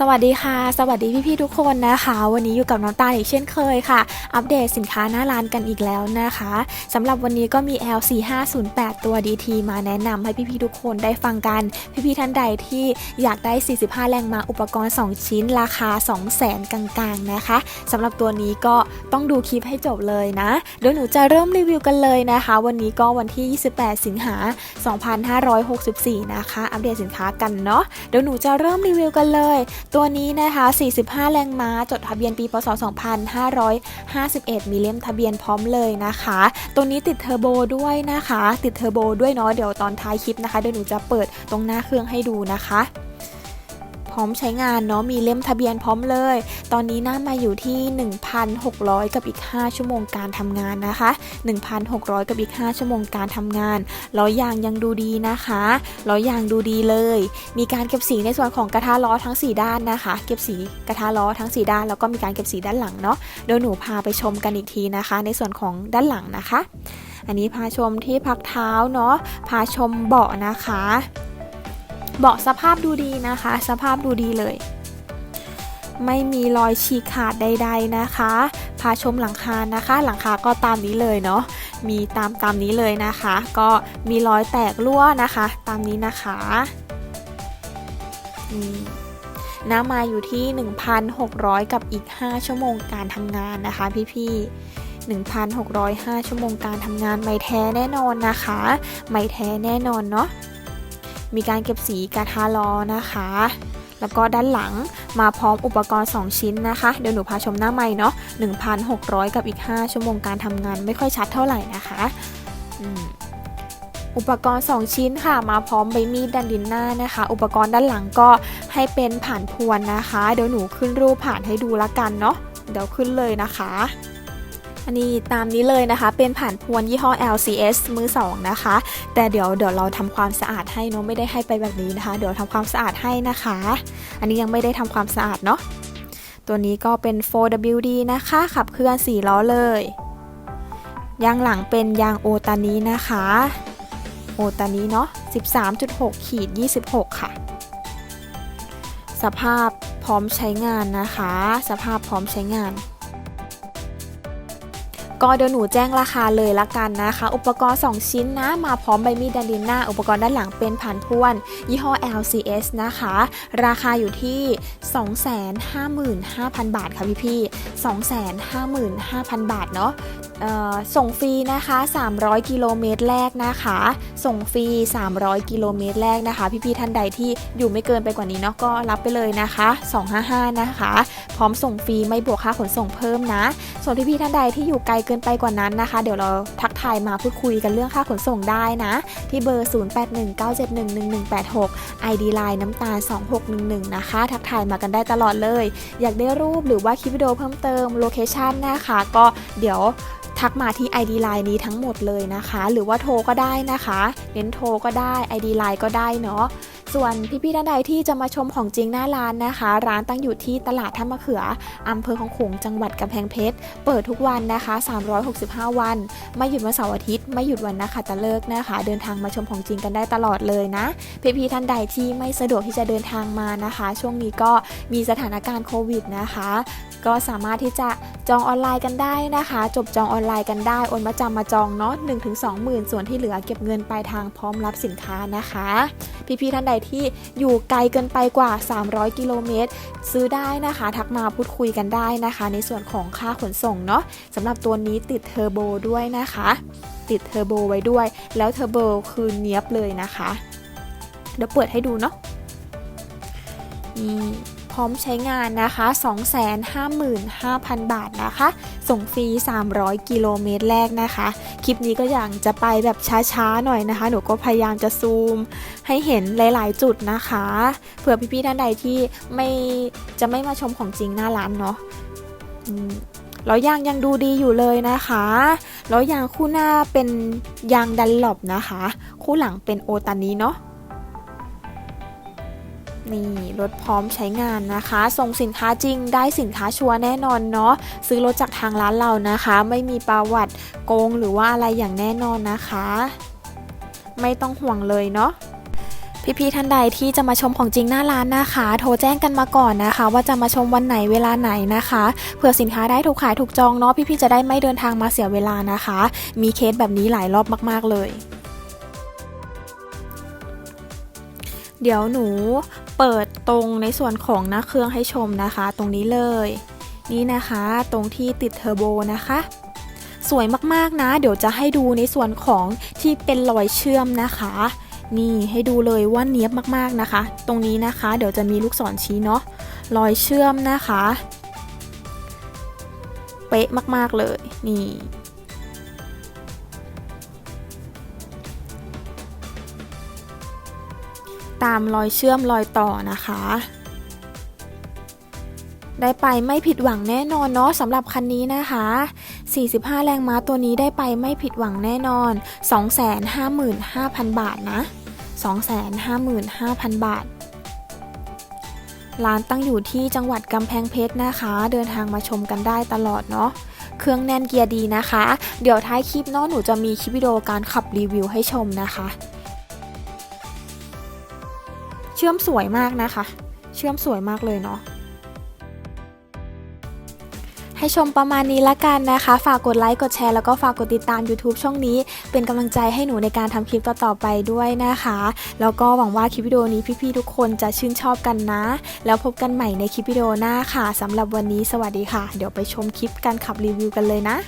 สวัสดีค่ะ สวัสดีพี่ๆทุกคนนะคะ วันนี้อยู่กับน้องตาอีกเช่นเคยค่ะ อัปเดตสินค้าหน้าร้านกันอีกแล้วนะคะสำหรับวันนี้ก็มี L4508 ตัว DT มาแนะนำให้พี่ๆทุกคนได้ฟังกัน พี่ๆท่านใดที่อยากได้ 45 แรงมาอุปกรณ์ 2 ชิ้นราคา 200,000 กลางๆนะคะสำหรับตัวนี้ก็ต้องดูคลิปให้จบเลยนะเดี๋ยวหนูจะเริ่มรีวิวกันเลยนะคะ วันนี้ก็วันที่ 28 สิงหา 2564 นะคะ อัปเดตสินค้ากันเนาะเดี๋ยวหนูจะเริ่มรีวิวกันเลย ตัวนี้นะคะ 45 แรงม้า จดทะเบียนปี พศ 2551 มีเล่มทะเบียนพร้อมเลยนะคะ ตัวนี้ติดเทอร์โบด้วยนะคะ ติดเทอร์โบด้วยเนาะ เดี๋ยวตอนท้ายคลิปนะคะ เดี๋ยวหนูจะเปิดตรงหน้าเครื่องให้ดูนะคะ พร้อมใช้งานเนาะมีเล่มทะเบียนพร้อมเลย ตอนนี้หน้ามาอยู่ที่ 1,600 กับอีก 5 ชั่วโมงการทำงานนะคะ 1,600 กับอีก 5 ชั่วโมงการทำงานล้อยางยังดูดีนะคะล้อยางดูดีเลย มีการเก็บสีในส่วนของกระทะล้อทั้ง 4 ด้านนะคะ เก็บสีกระทะล้อทั้ง 4 ด้าน แล้วก็มีการเก็บสีด้านหลังเนาะเดี๋ยวหนูพาไปชมกันอีกทีนะคะ ในส่วนของด้านหลังนะคะ อันนี้พาชมที่พักเท้าเนาะพาชมเบาะนะคะ เบาะสภาพดูดีนะคะ สภาพดูดีเลย ไม่มีรอยฉีกขาดใด ๆนะคะ พาชมหลังคานะคะ หลังคาก็ตามนี้เลยเนาะมีตามตามนี้เลยนะคะ ก็มีรอยแตกรั่วนะคะ ตามนี้นะคะนี่น้ำมาอยู่ที่ 1,600 กับอีก 5 ชั่วโมงการทำงานนะคะ พี่ๆ1,605 ชั่วโมงการทำงานไม่แท้แน่นอนนะคะ ไม่แท้แน่นอนเนาะ มีการเก็บสีกรทะล้อนะคะ แล้วก็ด้านหลังมาพร้อมอุปกรณ์ 2 ชิ้นนะคะ เดี๋ยวหนูพาชมหน้าใหม่เนาะ1,600 กับอีก 5 ชั่วโมงการทำงานไม่ค่อยชัดเท่าไหร่นะคะอุปกรณ์ 2 ชิ้นค่ะ มาพร้อมใบมีดดันดินหน้านะคะ อุปกรณ์ด้านหลังก็ให้เป็นผ่านพวนนะคะ เดี๋ยวหนูขึ้นรูปผ่านให้ดูละกันเนาะเดี๋ยวขึ้นเลยนะคะ อันนี้ตามนี้เลยนะคะ เป็นผ่านพวนยี่ห้อ LCS มือ 2 นะคะ แต่เดี๋ยวเดี๋ยวเราทำความสะอาดให้เนาะไม่ได้ให้ไปแบบนี้นะคะ เดี๋ยวทำความสะอาดให้นะคะ อันนี้ยังไม่ได้ทำความสะอาดเนาะตัวนี้ก็เป็น 4WD นะคะ ขับเคลื่อน 4 ล้อเลย ยางหลังเป็นยางโอตานีนะคะ โอตานีเนาะ 13.6 ขีด 26 ค่ะ สภาพพร้อมใช้งานนะคะ สภาพพร้อมใช้งาน ก็เดี๋ยวหนูแจ้งราคาเลยละกันนะคะ อุปกรณ์ 2 ชิ้นนะ มาพร้อมใบมีดดันดินหน้า อุปกรณ์ด้านหลังเป็นผ่านพ่วน ยี่ห้อ LCS นะคะ ราคาอยู่ที่ 255,000 บาทค่ะพี่พี่255,000 บาทเนาะเอ่อส่งฟรีนะคะ 300 กิโลเมตรแรกนะคะ ส่งฟรี 300 กิโลเมตรแรกนะคะ พี่ๆท่านใดที่อยู่ไม่เกินไปกว่านี้เนาะก็รับไปเลยนะคะ 255 นะคะ พร้อมส่งฟรีไม่บวกค่าขนส่งเพิ่มนะ ส่วนพี่ๆท่านใดที่อยู่ไกลเกินไปกว่านั้นนะคะ เดี๋ยวเราทักทายมาพูดคุยกันเรื่องค่าขนส่งได้นะ ที่เบอร์ 0819711186 ID Line น้ำตาล 2611 นะคะ ทักทายมากันได้ตลอดเลย อยากได้รูปหรือว่าคลิปวิดีโอเพิ่มเติมโลเคชันนะคะ ก็เดี๋ยวทักมาที่ ID Line นี้ทั้งหมดเลยนะคะ หรือว่าโทรก็ได้นะคะ เน้นโทรก็ได้ ID Line ก็ได้เนาะ ส่วนพี่ๆท่านใดที่จะมาชมของจริงหน้าร้านนะคะ ร้านตั้งอยู่ที่ตลาดท่ามะเขืออำเภอของขงจังหวัดกำแพงเพชร เปิดทุกวันนะคะ 365 วัน ไม่หยุดวันเสาร์อาทิตย์ ไม่หยุดวันนะคะตะเลิกนะคะ เดินทางมาชมของจริงกันได้ตลอดเลยนะ พี่ๆท่านใดที่ไม่สะดวกที่จะเดินทางมานะคะ ช่วงนี้ก็มีสถานการณ์โควิดนะคะ ก็สามารถที่จะจองออนไลน์กันได้นะคะ จบจองออนไลน์กันได้โอนมาจำมาจองเนาะ1-2หมื่นส่วนที่เหลือเก็บเงินปลายทางพร้อมรับสินค้านะคะ พี่ๆท่านใดที่อยู่ไกลเกินไปกว่า 300 กิโลเมตร ซื้อได้นะคะ ทักมาพูดคุยกันได้นะคะ ในส่วนของค่าขนส่งเนาะสำหรับตัวนี้ติดเทอร์โบด้วยนะคะ ติดเทอร์โบไว้ด้วย แล้วเทอร์โบคือเนี้ยบเลยนะคะ เดี๋ยวเปิดให้ดูเนาะนี่ พร้อมใช้งานนะคะ 255,000 บาทนะคะ ส่งฟรี 300 กิโลเมตรแรกนะคะ คลิปนี้ก็อย่างจะไปแบบช้าๆหน่อยนะคะ หนูก็พยายามจะซูม ให้เห็นหลายๆ จุดนะคะ เผื่อพี่ๆท่านใดที่ไม่จะไม่มาชมของจริงหน้าร้านเนาะแล้วยางยังดูดีอยู่เลยนะคะ แล้วยางคู่หน้าเป็นยางดันหลบนะคะ คู่หลังเป็นโอตานีเนาะ นี่รถพร้อมใช้งานนะคะ ส่งสินค้าจริงได้สินค้าชัวร์แน่นอนเนาะซื้อรถจากทางร้านเรานะคะ ไม่มีประวัติโกงหรือว่าอะไรอย่างแน่นอนนะคะ ไม่ต้องห่วงเลยเนาะพี่ๆท่านใดที่จะมาชมของจริงหน้าร้านนะคะ โทรแจ้งกันมาก่อนนะคะ ว่าจะมาชมวันไหนเวลาไหนนะคะเผื่อสินค้าได้ถูกขายถูกจองเนาะพี่ๆจะได้ไม่เดินทางมาเสียเวลานะคะ มีเคสแบบนี้หลายรอบมาก ๆเลย เดี๋ยวหนูเปิดตรงในส่วนของหน้าเครื่องให้ชมนะคะ ตรงนี้เลย นี่นะคะตรงที่ติดเทอร์โบนะคะ สวยมากๆนะ เดี๋ยวจะให้ดูในส่วนของที่เป็นรอยเชื่อมนะคะ นี่ให้ดูเลยว่าเนี้ยบมากๆนะคะ ตรงนี้นะคะ เดี๋ยวจะมีลูกศรชี้เนาะรอยเชื่อมนะคะ เป๊ะมากๆเลยนี่ ตามรอยเชื่อมรอยต่อนะคะ ได้ไปไม่ผิดหวังแน่นอนเนาะสำหรับคันนี้นะคะ 45 แรงม้าตัวนี้ได้ไปไม่ผิดหวังแน่นอน 255,000 บาทนะ 255,000 บาทร้านตั้งอยู่ที่จังหวัดกำแพงเพชรนะคะ เดินทางมาชมกันได้ตลอดเนาะ เครื่องแน่นเกียร์ดีนะคะ เดี๋ยวท้ายคลิปเนาะหนูจะมีคลิปวิดีโอการขับรีวิวให้ชมนะคะ ชื่อมสวยมากนะคะ เชื่อมสวยมากเลยเนาะให้ชมประมาณนี้ละกันนะคะ ฝากกดไลค์ กดแชร์ แล้วก็ฝากกดติดตาม YouTube ช่องนี้ เป็นกำลังใจให้หนูในการทำคลิปต่อๆไปด้วยนะคะ แล้วก็หวังว่าคลิปวิดีโอนี้พี่ๆทุกคนจะชื่นชอบกันนะ แล้วพบกันใหม่ในคลิปวิดีโอหน้าค่ะสำหรับวันนี้สวัสดีค่ะ เดี๋ยวไปชมคลิปการขับรีวิวกันเลยนะ